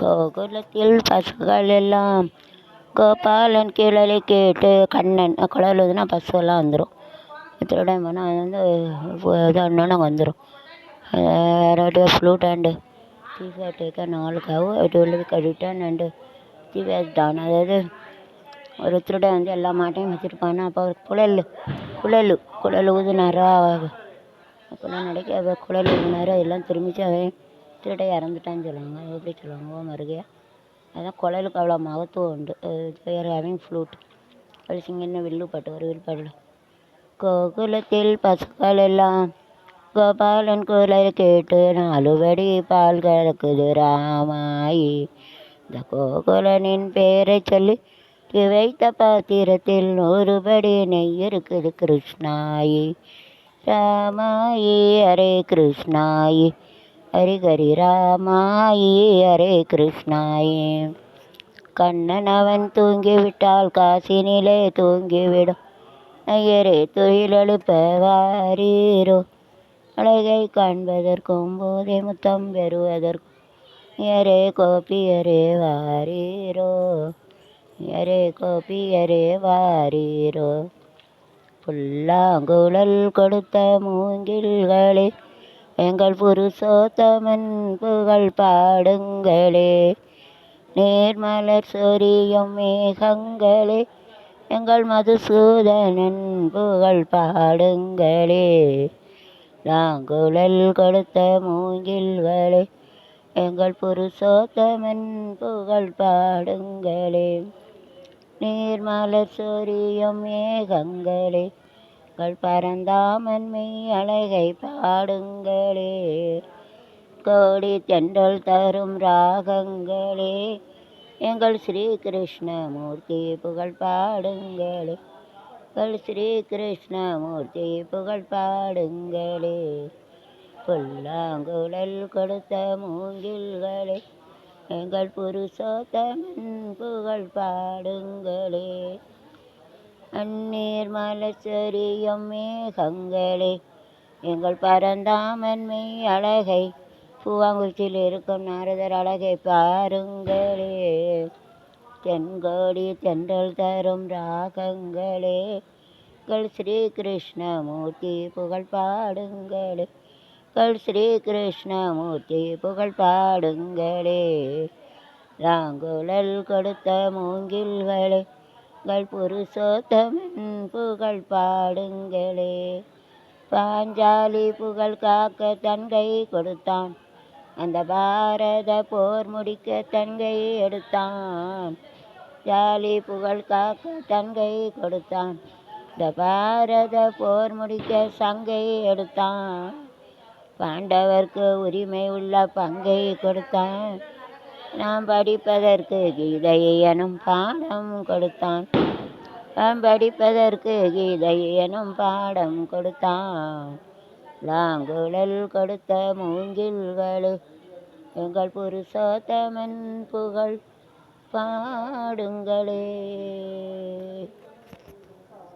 கோகுலத்தில் பசுக்கள் எல்லாம் கோபாலன் குழலை கேட்டு கண்ணன் குழல் ஊதுனா பசுவெல்லாம் வந்துடும் திருடன் போனால் அது வந்து இதானோடனே அங்கே வந்துடும் ரெண்டு ஃப்ளூட் அண்டு These நாலு taken all உள்ளது It will be returned அதாவது ஒரு திருடன் வந்து எல்லா மாட்டையும் வச்சுருப்பானா? அப்போ அவர் குழல் குழல் குழல் ஊதுனாரா? அப்போல்லாம் நடக்க குழல் ஊதுனாரு? அதெல்லாம் திரும்பிச்சு அவன் திருட இறந்துட்டான்னு சொல்லுவாங்க. எப்படி சொல்லுவாங்க ஓ மருகையா அதான் குழலுக்கு அவ்வளோ மகத்துவம் உண்டு. They're having flute. அப்படி சிங்கன்னு வில்லுப்பாட்டு ஒரு வில்பாட்டில் கோகுலத்தில் பசுக்கள் எல்லாம் கோபாலன் குரல் கேட்டு நாலுபடி பால் கறக்குது ராமாயி. இந்த கோகுலனின் பெயரை சொல்லி வைத்த பாத்திரத்தில் நூறுபடி நெய் இருக்குது கிருஷ்ணாயி. ராமாயி ஹரே கிருஷ்ணாயி. ஹரி ஹரி ராமாயி ஹரே கிருஷ்ணாயி. கண்ணன் அவன் தூங்கிவிட்டால் காசினிலே தூங்கிவிடும். ஐயரே தொழிலெழுப்ப வாரீரோ. அழகை காண்பதற்கும் போதே முத்தம் பெறுவதற்கும். யரே கோபியரே வாரீரோ. யரே கோபியரே வாரீரோ. புல்லாங்குழல் கொடுத்த மூங்கில்களே எங்கள் புருஷோத்தமன் புகழ் பாடுங்களே. நேர்மலர் சொரியும் மேகங்களே எங்கள் மதுசூதனன் புகழ் பாடுங்களே. நாங்குழல் கொடுத்த மூங்கில்களே எங்கள் புருஷோத்தமன் புகழ் பாடுங்களே. நீர்மலர் சொரியும் மேகங்களே எங்கள் பரந்தாமன் மெய் அழகை பாடுங்களே. கோடி தென்றல் தரும் ராகங்களே. எங்கள் ஸ்ரீ கிருஷ்ணமூர்த்தி புகழ் பாடுங்களே. எங்கள் ஸ்ரீ கிருஷ்ணமூர்த்தி புகழ் பாடுங்களே. புல்லாங்குழல் கொடுத்த மூங்கில்களே. எங்கள் புருஷோத்தமன் புகழ் பாடுங்களே. அந்நீர் மலச்சரியம் மேகங்களே எங்கள் பரந்தாமன்மை அழகை பூவாங்குச்சியில் இருக்கும் நாரதர் அழகை பாருங்களே. தென்கோடி தென்றல் தரும் ராகங்களே கள் ஸ்ரீ கிருஷ்ணமூர்த்தி புகழ் பாடுங்களே கல் ஸ்ரீ கிருஷ்ணமூர்த்தி புகழ் பாடுங்களே. ராங்குழல் கொடுத்த மூங்கில்களே கள் புருஷோத்தமன் புகழ் பாடுங்களே. பாஞ்சாலி புகழ் காக்க தன்கை கொடுத்தான். அந்த பாரத போர் முடிக்க தன்கை எடுத்தான். ஜாலி புகழ் காக்க தன்கை கொடுத்தான். இந்த பாரத போர் முடிக்க சங்கை எடுத்தான். பாண்டவர்க்கு உரிமை உள்ள பங்கை கொடுத்தான். நாம் படிப்பதற்கு கீதை எனும் பாடம் கொடுத்தான். நாம் படிப்பதற்கு கீதை எனும் பாடம் கொடுத்தான். லாங்குழல் கொடுத்த மூங்கில்களு எங்கள் புருஷோத்தமன் புகழ் பாடுங்களே.